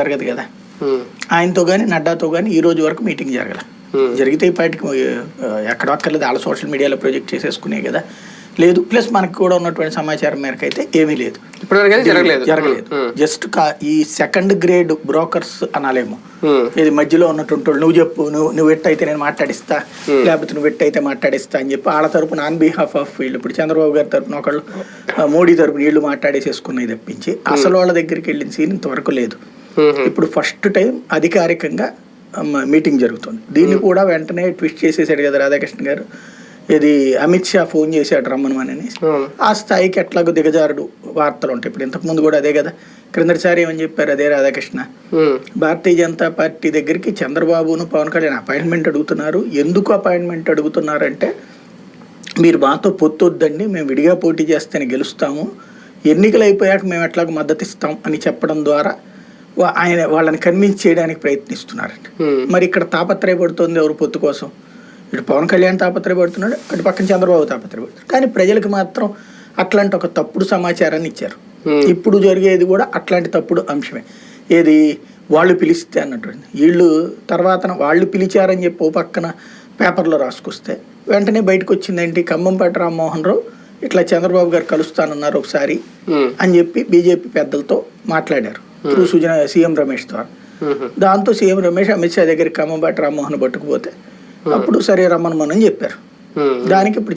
జరగదు కదా. ఆయనతో కానీ నడ్డాతో కానీ ఈ రోజు వరకు మీటింగ్ జరగల. జరిగితే ఈ పాటికి ఆ, ఎక్కడ అక్కర్లేదు వాళ్ళ సోషల్ మీడియాలో ప్రొజెక్ట్ చేసేసుకునే కదా. లేదు ప్లస్ మనకు కూడా ఉన్నటువంటి సమాచారం మేరకు అయితే ఏమీ లేదు. జరగలేదు. జరగలేదు. జస్ట్ ఈ సెకండ్ గ్రేడ్ బ్రోకర్స్ అనాలేమో. ఇది మధ్యలో ఉన్నటువంటి వాళ్ళు, నువ్వు చెప్పు నువ్వు నువ్వు ఎట్టయితే నేను మాట్లాడిస్తా లేకపోతే నువ్వు ఎట్టయితే మాట్లాడిస్తా అని చెప్పి వాళ్ళ తరపున ఆన్ బిహాఫ్ ఆఫ్ వీళ్ళు ఇప్పుడు చంద్రబాబు గారి తరపున ఒకళ్ళు మోడీ తరపున వీళ్ళు మాట్లాడేసేసుకున్నది తప్పించి అసలు వాళ్ళ దగ్గరికి వెళ్ళిన సీన్ ఇంతవరకు లేదు. ఇప్పుడు ఫస్ట్ టైం అధికారికంగా మీటింగ్ జరుగుతుంది. దీన్ని కూడా వెంటనే ట్విస్ట్ చేసేసాడు కదా రాధాకృష్ణ గారు. ఇది అమిత్ షా ఫోన్ చేశాడు రమ్మనమని. ఆ స్థాయికి ఎట్లాగో దిగజారుడు వార్తలు ఉంటాయి. ఇప్పుడు ఇంతకుముందు కూడా అదే కదా. క్రిందటిసారి ఏమని చెప్పారు అదే రాధాకృష్ణ? భారతీయ జనతా పార్టీ దగ్గరికి చంద్రబాబును పవన్ కళ్యాణ్ అపాయింట్మెంట్ అడుగుతున్నారు. ఎందుకు అపాయింట్మెంట్ అడుగుతున్నారంటే మీరు మాతో పొత్తు వద్దండి మేము విడిగా పోటీ చేస్తేనే గెలుస్తాము. ఎన్నికలు అయిపోయాక మేము ఎట్లాగో మద్దతు ఇస్తాం అని చెప్పడం ద్వారా ఆయన వాళ్ళని కన్విన్స్ చేయడానికి ప్రయత్నిస్తున్నారండి మరి ఇక్కడ తాపత్రయపడుతుంది ఎవరు పొత్తు కోసం? ఇటు పవన్ కళ్యాణ్ తాపత్రయపడుతున్నాడు అటు పక్కన చంద్రబాబు తాపత్రయపడుతున్నాడు. కానీ ప్రజలకు మాత్రం అట్లాంటి ఒక తప్పుడు సమాచారాన్ని ఇచ్చారు. ఇప్పుడు జరిగేది కూడా అట్లాంటి తప్పుడు అంశమే. ఏది? వాళ్ళు పిలిస్తే అన్నటువంటి వీళ్ళు తర్వాత వాళ్ళు పిలిచారని చెప్పి ఓ పక్కన పేపర్లో రాసుకొస్తే వెంటనే బయటకు వచ్చిందేంటి ఖమ్మంపేట రామ్మోహన్ రావు ఇట్లా చంద్రబాబు గారు కలుస్తానన్నారు ఒకసారి అని చెప్పి బీజేపీ పెద్దలతో మాట్లాడారు. త్రూ సుజన సీఎం రమేష్ ద్వారా ఉమ్, దాంతో సీఎం రమేష్ అమిత్ షా దగ్గరికి ఖమ్మంపాటి రామ్మోహన్ పట్టుకుపోతే అప్పుడు సరే రమ్మనమని చెప్పారు. ఉమ్. దానికి ఇప్పుడు